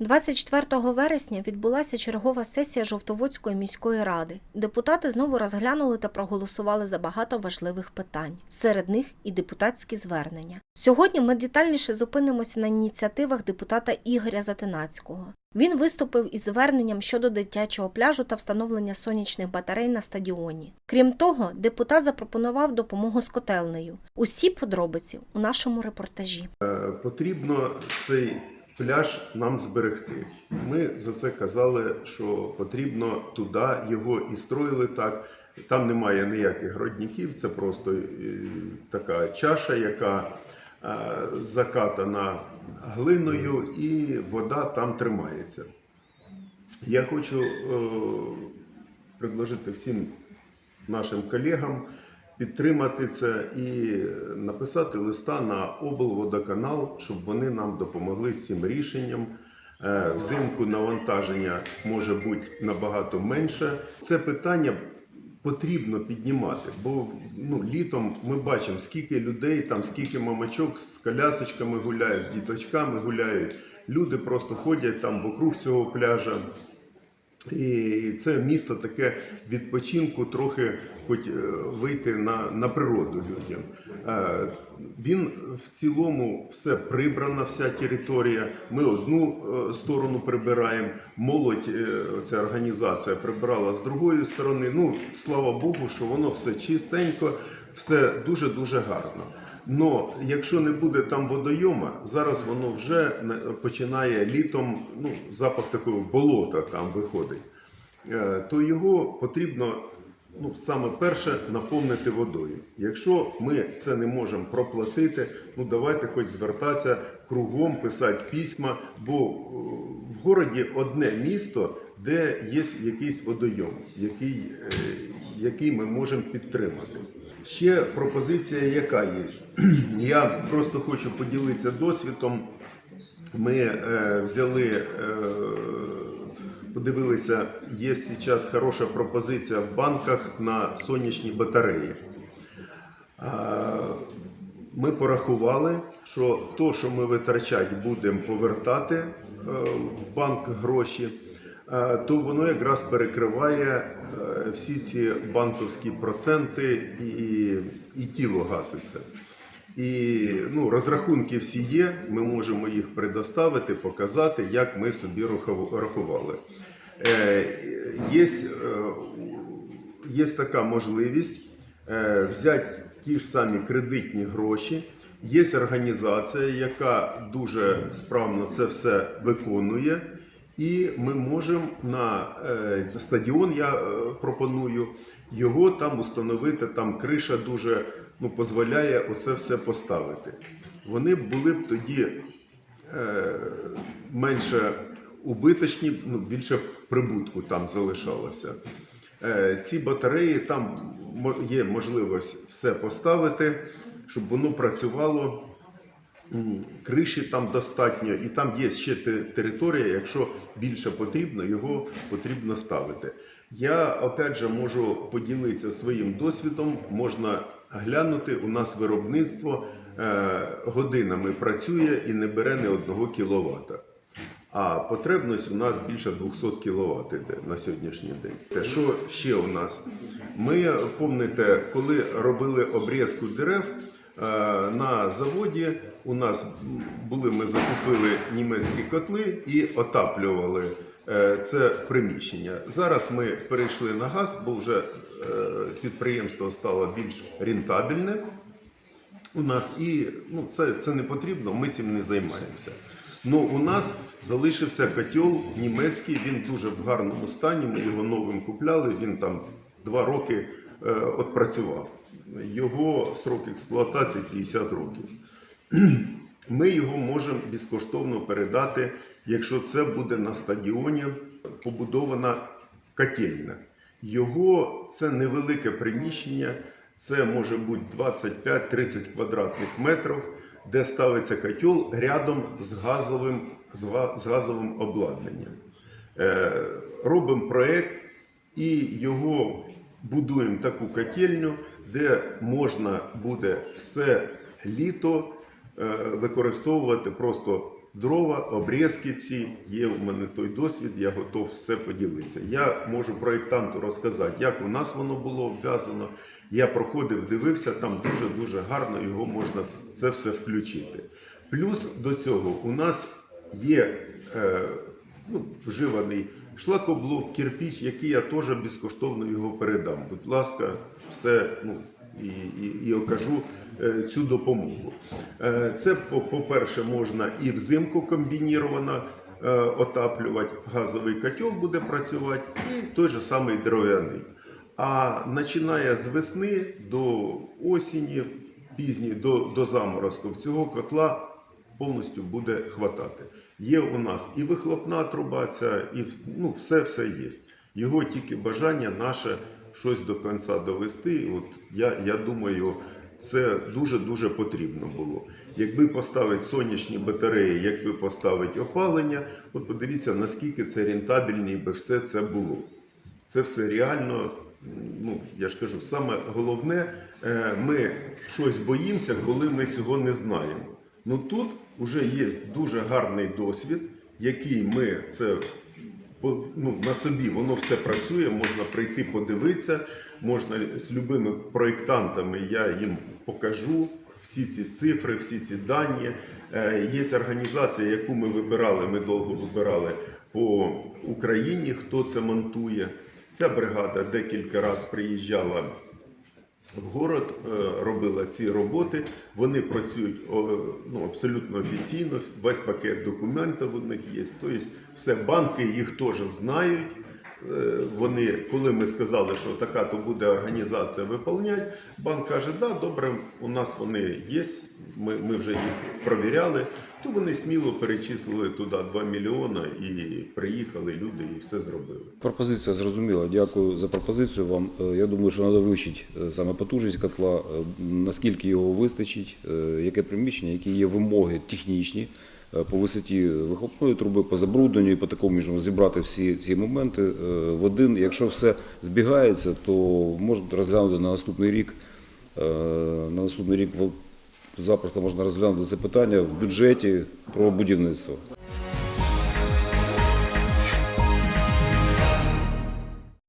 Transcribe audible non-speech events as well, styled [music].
24 вересня відбулася чергова сесія Жовтоводської міської ради. Депутати знову розглянули та проголосували за багато важливих питань. Серед них і депутатські звернення. Сьогодні ми детальніше зупинимося на ініціативах депутата Ігоря Затинацького. Він виступив із зверненням щодо дитячого пляжу та встановлення сонячних батарей на стадіоні. Крім того, депутат запропонував допомогу з котельнею. Усі подробиці у нашому репортажі. Потрібно цей пляж нам зберегти. Ми за це казали, що потрібно туди його і строїли так. Там немає ніяких родників, це просто е, така чаша, яка е, закатана глиною, і вода там тримається. Я хочу е, предложити всім нашим колегам підтримати це і написати листа на облводоканал, щоб вони нам допомогли з цим рішенням. Е, Взимку навантаження може бути набагато менше. Це питання потрібно піднімати, бо ну, літом ми бачимо, скільки людей, там, скільки мамачок з колясочками гуляють, з діточками гуляють. Люди просто ходять там вокруг цього пляжа. І це місто таке відпочинку, трохи хоч е, вийти на, на природу людям. Е, Він в цілому все прибрана, вся територія. Ми одну е, сторону прибираємо. Молодь, ця організація прибрала з другої сторони. Ну, слава Богу, що воно все чистенько, все дуже дуже гарно. Но якщо не буде там водойома, зараз воно вже починає літом, ну, запах такого болота там виходить, е, то його потрібно ну, саме перше наповнити водою. Якщо ми це не можемо проплатити, ну давайте хоч звертатися кругом, писати письма, бо е, в городі одне місто, де є якийсь водойом, який, е, який ми можемо підтримати. Ще пропозиція, яка є. [clears throat] Я просто хочу поділитися досвідом. Ми е, взяли, е, подивилися, є зараз хороша пропозиція в банках на сонячні батареї. А, Ми порахували, що то, що ми витрачати будемо повертати е, в банк гроші, е, то воно якраз перекриває е, всі ці банківські проценти і, і тіло гаситься. І ну, розрахунки всі є, ми можемо їх предоставити, показати, як ми собі рахували. Е, є, е, є така можливість е, взяти ті ж самі кредитні гроші. Є організація, яка дуже справно це все виконує. І ми можемо на е, стадіон, я е, пропоную, його там установити, там криша дуже ну, дозволяє оце все поставити. Вони були б тоді е, менше убиточні, ну, більше прибутку там залишалося. Ці батареї там є можливість все поставити, щоб воно працювало. Криші там достатньо, і там є ще територія, якщо більше потрібно, його потрібно ставити. Я опять же можу поділитися своїм досвідом. Можна глянути, у нас виробництво е, годинами працює і не бере ні одного кіловата. А потребність у нас більше 200 кВт на сьогоднішній день. Те, що ще у нас? Ми пам'ятаєте, коли робили обрізку дерев на заводі, у нас були, ми закупили німецькі котли і отаплювали е, це приміщення. Зараз ми перейшли на газ, бо вже е, підприємство стало більш рентабельне у нас і ну, це, це не потрібно, ми цим не займаємося. Ну, у нас залишився котел німецький, він дуже в гарному стані. Ми його новим купляли, він там два роки е, отпрацював. Його срок експлуатації 50 років. [clears throat] Ми його можемо безкоштовно передати, якщо це буде на стадіоні побудована котельня. Його це невелике приміщення, це може бути 25-30 квадратних метрів, де ставиться котел рядом з газовим, з газовим обладнанням. Е, робимо проєкт і його будуємо таку котельню, де можна буде все літо е, використовувати просто дрова, обрізки ці, є у мене той досвід, я готов все поділитися. Я можу проєктанту розказати, як у нас воно було обв'язано. Я проходив, дивився, там дуже-дуже гарно його можна це все включити. Плюс до цього у нас є е, ну, вживаний шлакоблок, кирпіч, який я теж безкоштовно його передам. Будь ласка, все ну, і, і, і окажу е, цю допомогу. Е, це, по- по-перше, можна і взимку комбініровано е, отаплювати, газовий котел буде працювати, і той же самий дерев'яний. А починає з весни до осені, пізньої, до, до заморозків цього котла повністю буде хватати. Є у нас і вихлопна труба, ця, і ну, все все є. Його тільки бажання наше щось до кінця довести. От я, я думаю, це дуже-дуже потрібно було. Якби поставити сонячні батареї, якби поставити опалення, от подивіться, наскільки це рентабельно, би все це було. Це все реально. Ну, я ж кажу, саме головне, е, ми щось боїмося, коли ми цього не знаємо. Ну тут вже є дуже гарний досвід, який ми це ну, на собі воно все працює, можна прийти подивитися, можна з любими проєктантами, я їм покажу всі ці цифри, всі ці дані. Е, Є організація, яку ми вибирали, ми довго вибирали по Україні, хто це монтує. Ця бригада декілька разів приїжджала город, е, робила ці роботи. Вони працюють ну, абсолютно офіційно. Весь пакет документів у них є. Тобто, все банки їх теж знають. Е, Вони, коли ми сказали, що така то буде організація виповняти, банк каже, да, добре, у нас вони є, ми, ми вже їх провіряли, то вони сміло перечислили туди 2 мільйони і приїхали люди і все зробили. Пропозиція зрозуміла. Дякую за пропозицію вам. Е, Я думаю, що треба вивчити е, саме потужність котла, наскільки його вистачить, яке приміщення, які є вимоги технічні по висоті вихлопної труби, по забрудненню і по такому можемо зібрати всі ці моменти е, в один. Якщо все збігається, то можна розглянути на наступний рік. Е, На наступний рік запросто можна розглянути це питання в бюджеті про будівництво.